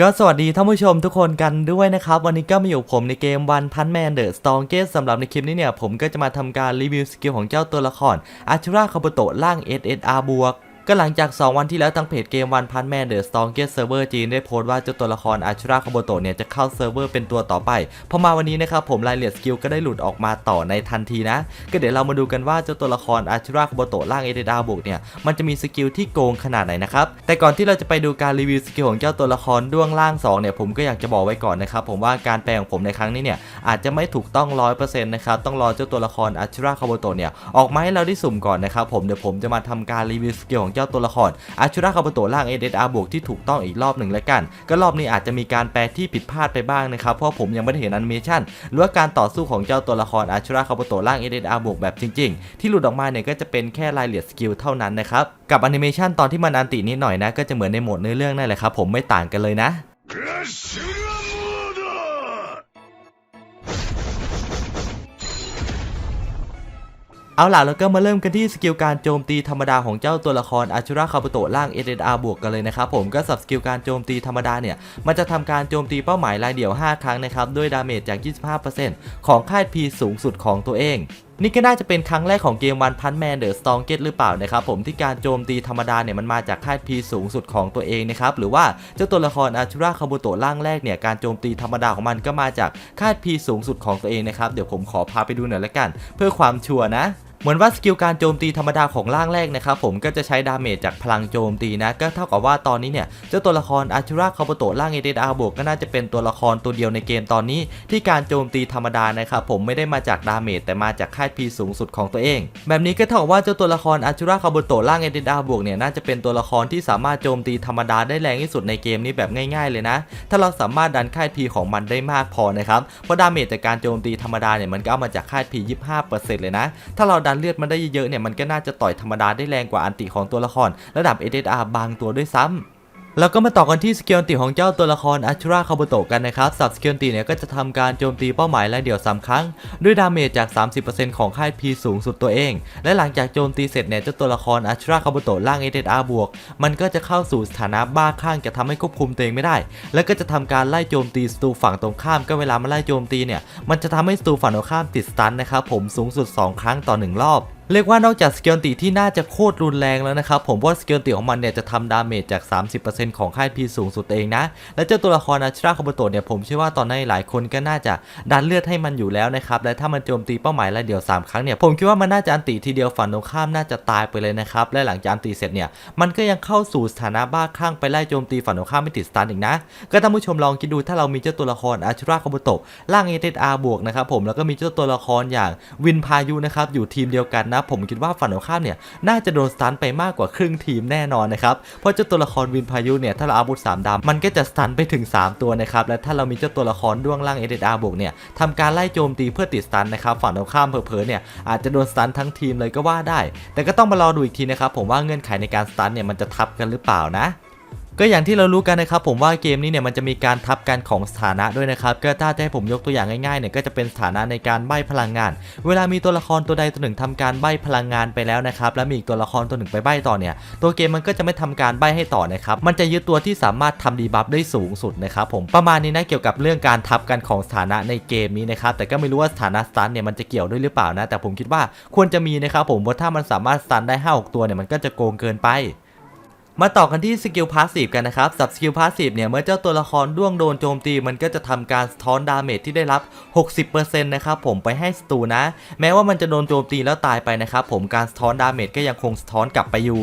ก็สวัสดีท่านผู้ชมทุกคนกันด้วยนะครับ วันนี้ก็มาอยู่ผมในเกมวันพันแมนเดอะสตองเกสสำหรับในคลิปนี้เนี่ย ผมก็จะมาทำการรีวิวสกิลของเจ้าตัวละครอาชูราคาโบโตะล่าง SSR บวก ก็หลังจาก 2 วันที่แล้วทางเพจเกมวันพันแมนเดอะสตองเกสเซิร์ฟเวอร์จีนได้โพสต์ว่าเจ้าตัวละครอาชูราคาโบโตะเนี่ยจะเข้าเซิร์ฟเวอร์เป็นตัวต่อไป พอมาวันนี้นะครับผมรายละเอียดสกิลก็ได้หลุดออกมาต่อในทันทีนะ ก็เดี๋ยวเรามาดูกันว่าเจ้าตัวละครอาชูราคาโบโตะล่าง SSR บวกเนี่ยมันจะมีสกิลที่โกงขนาดไหนนะครับ แต่ก่อนที่เราจะไปดูการรีวิวสกิลของเจ้าตัวละครด้วงล่าง2เนี่ยผมก็อยากจะบอกไว้ก่อนนะครับผมว่าการแปลของผมในครั้งนี้เนี่ยอาจจะไม่ถูกต้อง100%นะครับต้องรอเจ้าตัวละครอาชูราคาโบโตะเนี่ยออกมาให้เราได้สุ่มก่อนนะครับผมเดี๋ยวผมจะมาทำการรีวิวสกิลของเจ้าตัวละครอาชูราคาโบโตะล่าง SSR บวกที่ถูกต้องอีกรอบหนึ่งแล้วกัน ก็รอบนี้อาจจะมีการแปลที่ผิดพลาดไปบ้างนะครับเพราะผมยังไม่ได้เห็นแอนิเมชันหรือว่าการต่อสู้ของเจ้าตัวละครอาชูราคาโบโตะล่าง SSR บวกแบบจริง ๆ ที่หลุดออกมาเนี่ยก็จะเป็นแค่รายละเอียดสกิลเท่านั้นนะครับกับแอนิเมชันตอนที่มันอันตินิดหน่อยนะก็จะเหมือนในโหมดเนื้อเรื่องนั่นแหละครับผมไม่ต่างกันเลยนะ เอาล่ะแล้วก็มาเริ่มกันที่สกิลการโจมตีธรรมดาของเจ้าตัวละครอาชูราคาโบโตะล่าง SSR บวกกันเลยนะครับผมก็สับสกิลการโจมตีธรรมดาเนี่ยมันจะทำการโจมตีเป้าหมายรายเดี่ยว 5 ครั้งนะครับด้วยดาเมจจาก 25%ของค่าย P สูงสุดของตัวเองนี่ก็น่าจะเป็นครั้งแรกของเกมวันพันแมนเดอะสตองเกตหรือเปล่านะครับผมที่การโจมตีธรรมดาเนี่ยมันมาจากค่าย P สูงสุดของตัวเองนะครับหรือว่าเจ้าตัวละครอาชูราคาโบโตะล่างแรกเนี่ยการโจมตีธรรมดาของมันก็มาจากค่าย P สูงสุดของตัวเองนะครับเดี๋ยวผมขอพาไปดูหน่อยละกัน เพื่อความชัวร์นะ เหมือนว่าสกิลการโจมตีธรรมดาของร่างแรกนะครับผมก็จะใช้ดาเมจจากพลังโจมตีนะก็เท่ากับว่าตอนนี้เนี่ยเจ้าตัวละครอาชูราคาโบโตร่างเอเดอาบวกก็น่าจะเป็นตัวละครตัวเดียวในเกมตอนนี้ ที่การโจมตีธรรมดานะครับผมไม่ได้มาจากดาเมจแต่มาจากค่ายพีสูงสุดของตัวเอง แบบนี้ก็เท่ากับว่าเจ้าตัวละครอาชูราคาโบโตร่างเอเดอาบวกเนี่ยน่าจะเป็นตัวละครที่สามารถโจมตีธรรมดาได้แรงที่สุดในเกมนี้แบบง่าย ๆ เลยนะ ถ้าเราสามารถดันค่ายพีของมันได้มากพอนะครับเพราะดาเมจจากการโจมตีธรรมดาเนี่ยมันก็เอามาจากค่ายพี25%เลยนะ ถ้าเราดันเลือดมันได้เยอะๆเนี่ยมันก็น่าจะต่อยธรรมดาได้แรงกว่าอันติของตัวละครระดับ SSR บางตัวด้วยซ้ำ แล้วก็มาต่อกันที่สกิลติของเจ้าตัวละครอาชูราคาโบโตะกันนะครับสับสกิลติเนี่ยก็จะทำการโจมตีเป้าหมายรายเดี่ยว 3 ครั้ง ด้วยดาเมจจาก 30%ของค่าย P สูงสุดตัวเอง และหลังจากโจมตีเสร็จเนี่ยเจ้าตัวละครอาชูราคาโบโตะล่าง SSR บวก มันก็จะเข้าสู่สถานะบ้าคลั่งจะทำให้ควบคุมตัวเองไม่ได้ แล้วก็จะทำการไล่โจมตีศัตรูฝั่งตรงข้ามก็เวลามาไล่โจมตีเนี่ยมันจะทำให้ศัตรูฝั่งตรงข้ามติดสตันนะครับผมสูงสุด 2 ครั้งต่อ 1 รอบ เรียกว่านอกจากสเกลติที่น่าจะโคตรรุนแรงแล้วนะครับ ผมว่าสเกลติของมันเนี่ยจะทำดาเมจจาก 30%ของค่ายพีสูงสุดเองนะ และเจ้าตัวละครอาชราคาโบโตเนี่ยผมเชื่อว่าตอนนี้หลายคนก็น่าจะดันเลือดให้มันอยู่แล้วนะครับ และถ้ามันโจมตีเป้าหมายรายเดียว 3 ครั้งเนี่ยผมคิดว่ามันน่าจะอันติทีเดียวฝั่งตรงข้ามน่าจะตายไปเลยนะครับ และหลังจากอันติเสร็จเนี่ยมันก็ยังเข้าสู่สถานะบ้าคลั่งไปไล่โจมตีฝั่งตรงข้ามไม่ติดสตันอีกนะ ก็ท่านผู้ชมลองคิดดูถ้าเรามีเจ้าตัวละครอาชราคาโบโตล่างเอเอาบวกนะครับผมแล้วก็มีเจ้าตัวละครอย่างวินพายุนะครับอยู่ทีมเดียวกันนะ ผมคิดว่าฝั่งตรงข้ามเนี่ยน่าจะโดนสตันไปมากกว่าครึ่งทีมแน่นอนนะครับเพราะเจ้าตัวละครวินพายุเนี่ยถ้าเราอาวุธสามดำมันก็จะสตันไปถึง 3 ตัวนะครับและถ้าเรามีเจ้าตัวละครด้วงล่างเอเดอาบวกเนี่ยทำการไล่โจมตีเพื่อติดสตันนะครับฝั่งตรงข้ามเผลอๆเนี่ยอาจจะโดนสตันทั้งทีมเลยก็ว่าได้ แต่ก็ต้องมารอดูอีกทีนะครับผมว่าเงื่อนไขในการสตันเนี่ยมันจะทับกันหรือเปล่านะ ก็อย่างที่เรารู้กันนะครับผมว่าเกมนี้เนี่ยมันจะมีการทับกันของสถานะด้วยนะครับก็ถ้าจะให้ผมยกตัวอย่างง่ายๆเนี่ยก็จะเป็นสถานะในการใบ้พลังงาน เวลามีตัวละครตัวใดตัวหนึ่งทำการใบ้พลังงานไปแล้วนะครับแล้วมีอีกตัวละครตัวหนึ่งไปใบ้ต่อเนี่ยตัวเกมมันก็จะไม่ทำการใบ้ให้ต่อนะครับมันจะยึดตัวที่สามารถทำดีบัฟได้สูงสุดนะครับผมประมาณนี้นะเกี่ยวกับเรื่องการทับกันของสถานะในเกมนี้นะครับแต่ก็ไม่รู้ว่าสถานะสตันเนี่ยมันจะเกี่ยวด้วยหรือเปล่านะแต่ผมคิดว่าควรจะมีนะครับผมเพราะถ้ามันสามารถสตันได้5 6ตัวเนี่ยมันก็จะโกงเกินไป มาต่อกันที่สกิลพาสซีฟกันนะครับสับสกิลพาสซีฟเนี่ย เมื่อเจ้าตัวละครด้วงโดนโจมตีมันก็จะทำการสะท้อนดาเมจที่ได้รับ 60%นะครับผมไปให้ศัตรูนะ แม้ว่ามันจะโดนโจมตีแล้วตายไปนะครับผมการสะท้อนดาเมจก็ยังคงสะท้อนกลับไปอยู่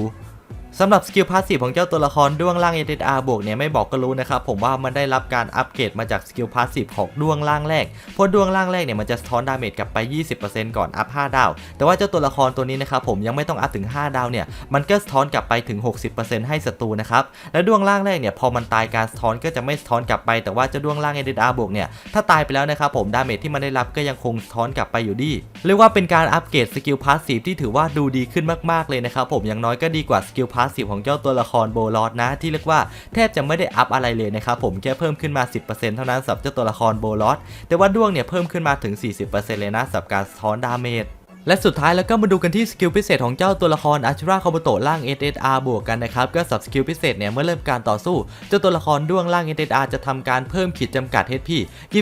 สำหรับสกิลพาสซีฟของเจ้าตัวละครด้วงล่าง SSR บวกเนี่ยไม่บอกก็รู้นะครับผมว่ามันได้รับการอัปเกรดมาจากสกิลพาสซีฟของด้วงล่างแรกเพราะด้วงล่างแรกเนี่ยมันจะสะท้อนดาเมจกลับไป 20%ก่อนอัพ 5 ดาว แต่ว่าเจ้าตัวละครตัวนี้นะครับผมยังไม่ต้องอัพถึง 5 ดาวเนี่ยมันก็สะท้อนกลับไปถึง 60%ให้ศัตรูนะครับและด้วงล่างแรกเนี่ยพอมันตายการสะท้อนก็จะไม่สะท้อนกลับไปแต่ว่าเจ้าด้วงล่าง SSR บวกเนี่ยถ้าตายไปแล้วนะครับผมดาเมจที่มันได้รับก็ยังคงสะท้อนกลับไปอยู่ดีเรียกว่าเป็นการอัปเกรดสกิลพาสซีฟที่ถือว่าดูดีขึ้นมากๆเลยนะครับผมอย่างน้อยก็ดีกว่าสกิลพาสซีฟของเจ้าตัวละครโบลอดนะ ที่เรียกว่าแทบจะไม่ได้อัพอะไรเลยนะครับผมแค่เพิ่มขึ้นมา 10%เท่านั้นสำหรับเจ้าตัวละครโบลอดแต่ว่าด้วงเนี่ยเพิ่มขึ้นมาถึง 40%เลยนะสำหรับการสะท้อนดาเมจและสุดท้ายแล้วก็มาดูกันที่สกิลพิเศษของเจ้าตัวละครอาชูราคาบุโตะล่าง SSR บวกกันนะครับ ก็สับสกิลพิเศษเนี่ยเมื่อเริ่มการต่อสู้ เจ้าตัวละครด้วงล่าง SSR จะทำการเพิ่มขีดจำกัด HP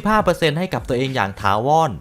25%ให้กับตัวเองอย่างถาวร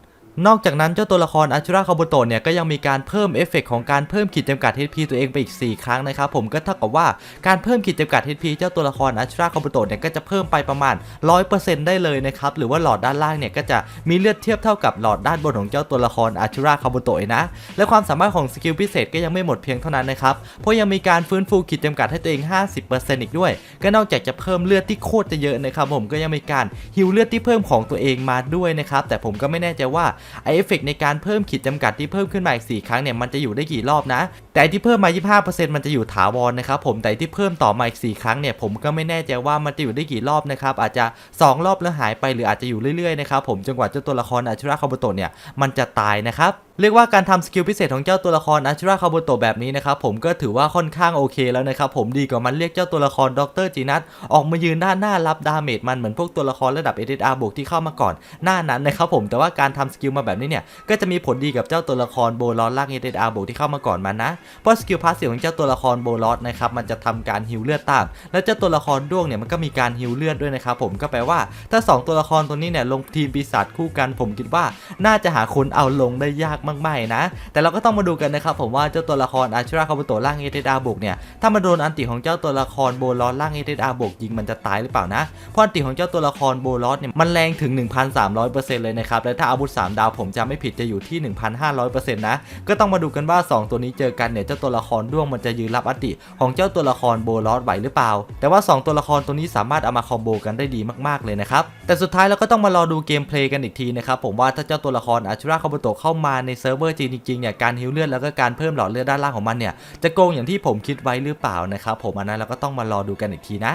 นอกจากนั้นเจ้าตัวละครอาชูราคาบุโตะเนี่ยก็ยังมีการเพิ่มเอฟเฟกของการเพิ่มขีดจำกัด HP ตัวเองไปอีก 4 ครั้งนะครับผมก็เท่ากับว่าการเพิ่มขีดจำกัด HP เจ้าตัวละครอาชูราคาบุโตะเนี่ยก็จะเพิ่มไปประมาณ 100%ได้เลยนะครับหรือว่าหลอดด้านล่างเนี่ยก็จะมีเลือดเทียบเท่ากับหลอดด้านบนของเจ้าตัวละครอาชูราคาบุโตะนะและความสามารถของสกิลพิเศษก็ยังไม่หมดเพียงเท่านั้นนะครับเพราะยังมีการฟื้นฟูขีดจำกัดให้ตัวเอง 50%อีกด้วย ก็นอกจากจะเพิ่มเลือดที่โคตรจะเยอะนะครับผมก็ยังมีการฮิวเลือดที่เพิ่มของตัวเองมาด้วยนะครับแต่ผมก็ไม่แน่ใจว่าไอเอฟเฟกในการเพิ่มขีดจำกัดที่เพิ่มขึ้นมาอีก4ครั้งเนี่ยมันจะอยู่ได้กี่รอบนะ แต่ที่เพิ่มมา 25%มันจะอยู่ถาวรนะครับผมแต่ที่เพิ่มต่อมาอีก4ครั้งเนี่ยผมก็ไม่แน่ใจว่ามันจะอยู่ได้กี่รอบนะครับอาจจะ 2 รอบแล้วหายไปหรืออาจจะอยู่เรื่อยๆนะครับผมจนกว่าเจ้าตัวละครอาชุระคาบุโตะเนี่ยมันจะตายนะครับ เรียกว่าการทำสกิลพิเศษของเจ้าตัวละครอาชุระคาบุโตแบบนี้นะครับผมก็ถือว่าค่อนข้างโอเคแล้วนะครับผมดีกว่ามันเรียกเจ้าตัวละครดรจีนัทออกมายืนด้านหน้ารับดาเมจมันเหมือนพวกตัวละครระดับ SSR บวกที่เข้ามาก่อนหน้านั้นนะครับผมแต่ว่าการทำสกิลมาแบบนี้เนี่ยก็จะมีผลดีกับเจ้าตัวละครโบลอสล่าง SSR บวกที่เข้ามาก่อนมันนะเพราะสกิลพาสซีฟของเจ้าตัวละครโบลอสนะครับมันจะทำการฮิวเลือดตาม แล้วเจ้าตัวละครด้วงเนี่ยมันก็มีการฮิวเลือดด้วยนะครับผมก็แปลว่า ถ้า 2 ตัวละครตัวนี้เนี่ยลงทีมปีศาจคู่กันผมคิดว่า น่าจะหาคนเอาลงได้ยากมากๆนะ แต่เราก็ต้องมาดูกันนะครับผมว่าเจ้าตัวละครอาชูราคาบุโตะล่างเอเดดาบวกเนี่ยถ้ามาโดนอันติของเจ้าตัวละครโบลอสล่างเอเดดาบวกยิงมันจะตายหรือเปล่านะเพราะอันติของเจ้าตัวละครโบลอสเนี่ยมันแรงถึง 1,300%เลยนะครับและถ้าอาวุธ 3 ดาวผมจะไม่ผิดจะอยู่ที่ 1,500%นะก็ต้องมาดูกันว่า 2 ตัวนี้เจอกันเนี่ยเจ้าตัวละครด้วงมันจะยืนรับอันติของเจ้าตัวละครโบลอสไหวหรือเปล่า แต่ว่า 2 ตัวละครตัวนี้สามารถเอามาคอมโบกันได้ดีมากๆเลยนะครับแต่สุดท้ายเราก็ต้องมารอดูเกมเพลย์กันอีกทีนะครับผมว่าถ้าเจ้าตัวละครอาชูราคาบุโตะเข้ามาในเซิร์ฟเวอร์จริงๆเนี่ยการฮิวเลือดแล้วก็การเพิ่มหลอดเลือดด้านล่างของมันเนี่ยจะโกงอย่างที่ผมคิดไว้หรือเปล่านะครับผมอันนั้นเราก็ต้องมารอดูกันอีกทีนะ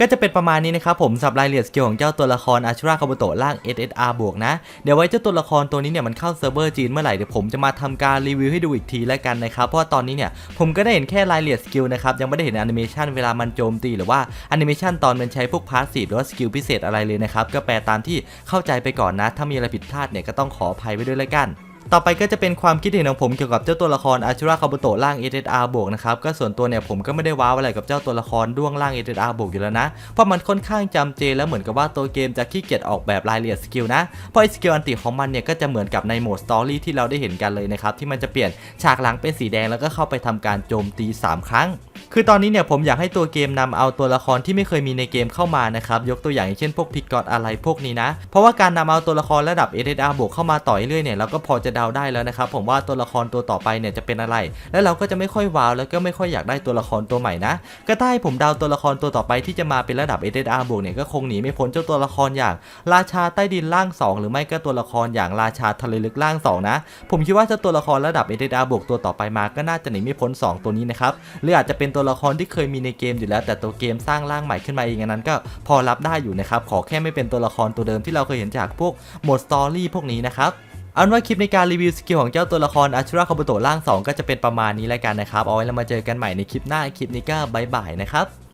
ก็จะเป็นประมาณนี้นะครับผมสับรายละเอียดสกิลของเจ้าตัวละครอาชูราคาบุโตะล่าง SSR บวกนะ เดี๋ยวไว้เจ้าตัวละครตัวนี้เนี่ยมันเข้าเซิร์ฟเวอร์จีนเมื่อไหร่เดี๋ยวผมจะมาทำการรีวิวให้ดูอีกทีแล้วกันนะครับ เพราะว่าตอนนี้เนี่ยผมก็ได้เห็นแค่รายละเอียดสกิลนะครับ ยังไม่ได้เห็นแอนิเมชันเวลามันโจมตี หรือว่าแอนิเมชันตอนมันใช้พวกพาสซีฟหรือว่าสกิลพิเศษอะไรเลยนะครับก็แปลตามที่เข้าใจไปก่อนนะ ถ้ามีอะไรผิดพลาดเนี่ยก็ต้องขออภัยไว้ด้วยแล้วกัน ต่อไปก็จะเป็นความคิดเห็นของผมเกี่ยวกับเจ้าตัวละครอาชูราคาบุโตะล่าง SSR บวกนะครับก็ส่วนตัวเนี่ยผมก็ไม่ได้ว้าวอะไรกับเจ้าตัวละครด้วงล่าง SSR บวกอยู่แล้วนะ เพราะมันค่อนข้างจำเจแล้วเหมือนกับว่าตัวเกมจะขี้เกียจออกแบบรายละเอียดสกิลนะ เพราะไอ้สกิลอันติของมันเนี่ยก็จะเหมือนกับในโหมดสตอรี่ที่เราได้เห็นกันเลยนะครับที่มันจะเปลี่ยนฉากหลังเป็นสีแดงแล้วก็เข้าไปทำการโจมตี 3 ครั้ง คือตอนนี้เนี่ยผมอยากให้ตัวเกมนำเอาตัวละครที่ไม่เคยมีในเกมเข้ามานะครับยกตัวอย่างเช่นพวกพิกกอดอะไรพวกนี้นะ เพราะว่าการนำเอาตัวละครระดับ SSR บวกเข้ามาต่อเรื่อยๆเนี่ยเราก็พอจะเดาได้แล้วนะครับผมว่าตัวละครตัวต่อไปเนี่ยจะเป็นอะไร แล้วเราก็จะไม่ค่อยว้าวแล้วก็ไม่ค่อยอยากได้ตัวละครตัวใหม่นะก็ถ้าให้ผมเดาตัวละครตัวต่อไปที่จะมาเป็นระดับ SSR บวกเนี่ยก็คงหนีไม่พ้นเจ้าตัวละครอย่าง ราชาใต้ดินล่าง 2 หรือไม่ก็ตัวละครอย่างราชาทะเลลึกล่าง 2 นะ ผมคิดว่าเจ้าตัวละครระดับ SSR บวกตัวต่อไปมาก็น่าจะหนีไม่พ้น 2 ตัวนี้นะครับหรืออาจจะเป็นตัวละครที่เคยมีในเกมอยู่แล้ว แต่ตัวเกมสร้างร่างใหม่ขึ้นมาเองอันนั้นก็พอรับได้อยู่นะครับ ขอแค่ไม่เป็นตัวละครตัวเดิมที่เราเคยเห็นจากพวกโหมดสตอรี่พวกนี้นะครับเอาเป็นว่าคลิปในการรีวิวสกิลของเจ้าตัวละครอาชูราคาบุโตะร่าง 2 ก็จะเป็นประมาณนี้แล้วกันนะครับ เอาไว้เรามาเจอกันใหม่ในคลิปหน้าคลิปนี้ก็บายบายนะครับ